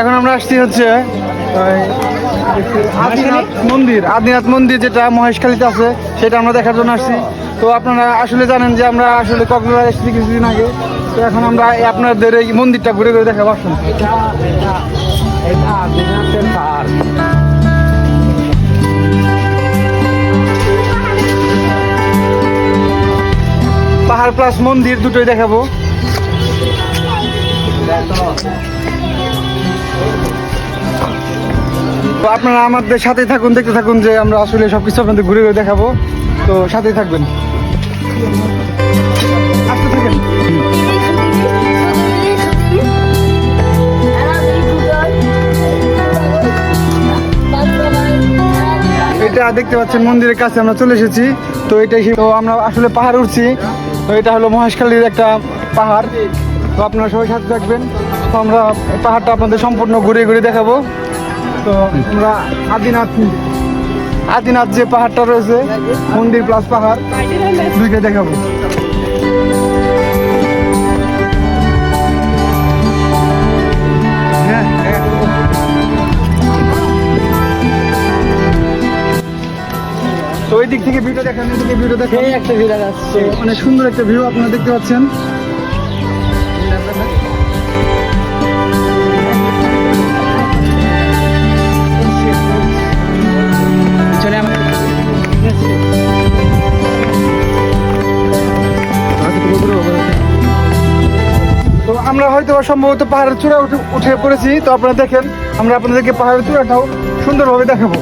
এখন? আমরা আসছি হচ্ছে আদিনাথ মন্দির আদিনাথ মন্দির যেটা মহেশখালীতে আছে সেটা আমরা দেখার জন্য আসছি। তো আপনারা আসলে জানেন যে আমরা আসলে কক্সবাজার এসেছি কিছুদিন আগে। তো এখন আমরা আপনাদের এই মন্দিরটা ঘুরে ঘুরে দেখাবো আসুন। পাহাড় প্লাস মন্দির দুটোই দেখাবো। তো আপনারা আমাদের সাথেই থাকুন, দেখতে থাকুন যে আমরা আসলে সবকিছু আপনাদের ঘুরে ঘুরে দেখাবো। তো সাথেই থাকবেন। এটা দেখতে পাচ্ছেন, মন্দিরের কাছে আমরা চলে এসেছি। তো এটাই তো আমরা আসলে পাহাড় উঠছি। তো এটা হলো মহেশখালীর একটা পাহাড়। তো আপনারা সবাই সাথে থাকবেন। তো আমরা পাহাড়টা আপনাদের সম্পূর্ণ ঘুরে ঘুরে দেখাবো। তো আমরা আদিনাথ আদিনাথ যে পাহাড়টা রয়েছে মন্দির প্লাস পাহাড় দুইটা দেখাবো। হ্যাঁ তো ওই দিক থেকে ভিউটা দেখেন দিকে ভিউটা দেখেন। একটা ভিড় আসছে তো অনেক সুন্দর একটা ভিউ আপনারা দেখতে পাচ্ছেন। আমরা হয়তো সম্ভবত পাহাড়ের চূড়া উঠে পড়েছি। তো আপনারা দেখেন, আমরা আপনাদেরকে পাহাড়ের চূড়াটাও সুন্দরভাবে দেখাবো।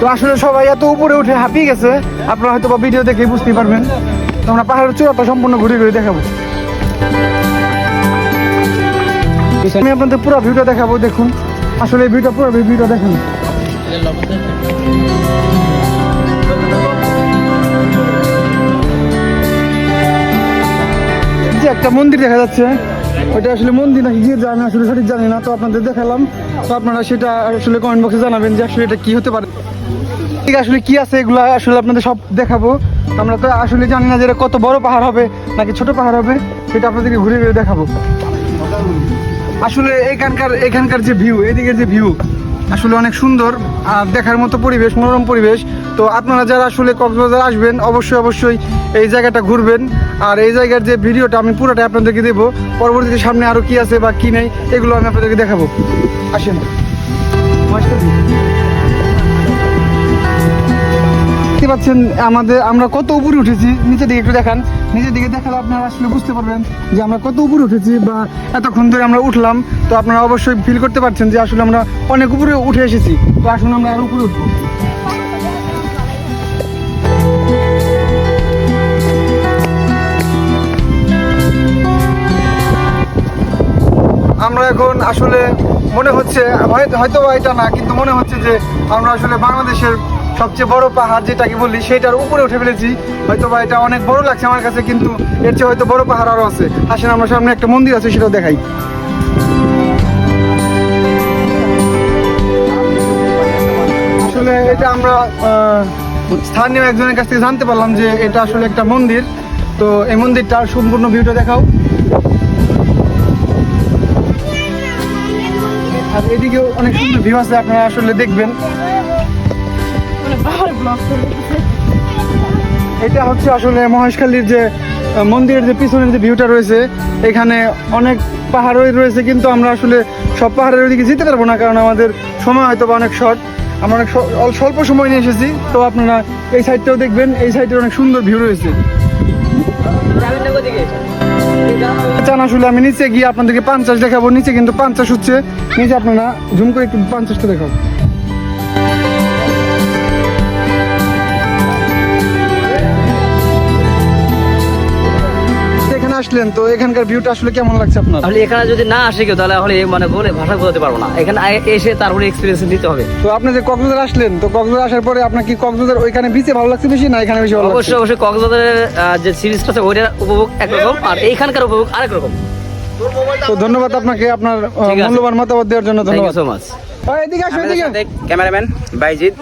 তো আসলে সবাই এত উপরে উঠে হাঁপিয়ে গেছে, আপনারা হয়তো বা ভিডিও দেখে বুঝতেই পারবেন। তো আমরা পাহাড়ের চূড়াটা সম্পূর্ণ ঘুরে ঘুরে দেখাবো। আমি আপনাদের পুরো ভিউটা দেখাবো, দেখুন। আসলে ভিউটা পুরো ভিউটা দেখেন। একটা মন্দির দেখা যাচ্ছে। ওটা আসলে মন্দির নাকি গিয়ে আমি আসলে সঠিক জানি না, তো আপনাদের দেখালাম। তো আপনারা সেটা আসলে কমেন্ট বক্সে জানাবেন যে আসলে এটা কি হতে পারে। ঠিক আসলে কি আছে এগুলো আসলে আপনাদের সব দেখাবো। আমরা তো আসলে জানি না যে এটা কত বড় পাহাড় হবে নাকি ছোট পাহাড় হবে, সেটা আপনাদেরকে ঘুরে ঘুরে দেখাবো। আসলে এখানকার এখানকার যে ভিউ এদিকের যে ভিউ আসলে অনেক সুন্দর আর দেখার মতো পরিবেশ, মনোরম পরিবেশ। তো আপনারা যারা আসলে কক্সবাজার আসবেন, অবশ্যই অবশ্যই এই জায়গাটা ঘুরবেন। আর এই জায়গার যে ভিডিওটা আমি পুরোটা আপনাদেরকে দেবো। পরবর্তীতে সামনে আরও কি আছে বা কি নেই, এগুলো আমি আপনাদেরকে দেখাবো। আসেন। দেখতে পাচ্ছেন, আমাদের আমরা কত উপরে উঠেছি, নিচের দিকে একটু দেখান। নিচের দিকে দেখালে আপনারা আসলে বুঝতে পারবেন যে আমরা কত উপরে উঠেছি বা এতক্ষণ ধরে আমরা উঠলাম। তো আপনারা অবশ্যই ফিল করতে পারছেন যে আসলে আমরা অনেক উপরে উঠে এসেছি। তো আসুন আমরা আরও উপরে উঠবো। আমরা এখন আসলে মনে হচ্ছে হয়- হয়তো এটা না, কিন্তু মনে হচ্ছে যে আমরা আসলে বাংলাদেশের সবচেয়ে বড় পাহাড় যেটাকে বলি, সেটার উপরে উঠে ফেলেছি। হয়তো বা এটা অনেক বড় লাগছে আমার কাছে, কিন্তু এর চেয়ে হয়তো বড় পাহাড় আরও আছে। আসেন, আমরা সামনে একটা মন্দির আছে সেটা দেখাই। আসলে এটা আমরা স্থানীয় একজনের কাছ থেকে জানতে পারলাম যে এটা আসলে একটা মন্দির। তো এই মন্দিরটার সম্পূর্ণ ভিউটা দেখাও। আর এদিকেও অনেক সুন্দর ভিউ আছে, আপনারা আসলে দেখবেন। এটা হচ্ছে আসলে মহেশখালীর যে মন্দিরের যে পিছনের যে ভিউটা রয়েছে, এখানে অনেক পাহাড়ই রয়েছে, কিন্তু আমরা আসলে সব পাহাড়ের ওইদিকে যেতে পারব না, কারণ আমাদের সময় হয়তো বা অনেক শর্ট আমরা অনেক স্বল্প সময় নিয়ে এসেছি, তো আপনারা এই সাইডটাও দেখবেন, এই সাইডের অনেক সুন্দর ভিউ রয়েছে। চান আসলে আমি নিচে গিয়ে আপনাদেরকে পাঞ্চাশ দেখাবো, নিচে কিন্তু পাঞ্চাশ হচ্ছে। নিচে আপনারা ঝুম করে একটু পাঞ্চাশটা দেখাবো আসলেন তো এখানকার ভিউটা আসলে কেমন লাগছে আপনার? তাহলে এখানে যদি না আসে কেউ তাহলে আসলে মানে বলে ভাষা বোঝাতে পারব না। এখানে আগে এসে তারপরে এক্সপিরিয়েন্স নিতে হবে। তো আপনি যে কক্সবাজার আসলেন তো কক্সবাজার আসার পরে আপনার কি কক্সবাজার ওইখানে বিচে ভালো লাগছে বেশি না এখানে বেশি ভালো লাগছে? অবশ্যই অবশ্যই কক্সবাজারের যে সিরিজটা আছে ওইটার উপভোগ একরকম আর এইখানকার উপভোগ আরেক রকম। তো ধন্যবাদ আপনাকে আপনার। মূল্যবান মতামত দেওয়ার জন্য ধন্যবাদ। সো মাচ এদিকে আসো এদিকে। ক্যামেরাম্যান বাইজিৎ।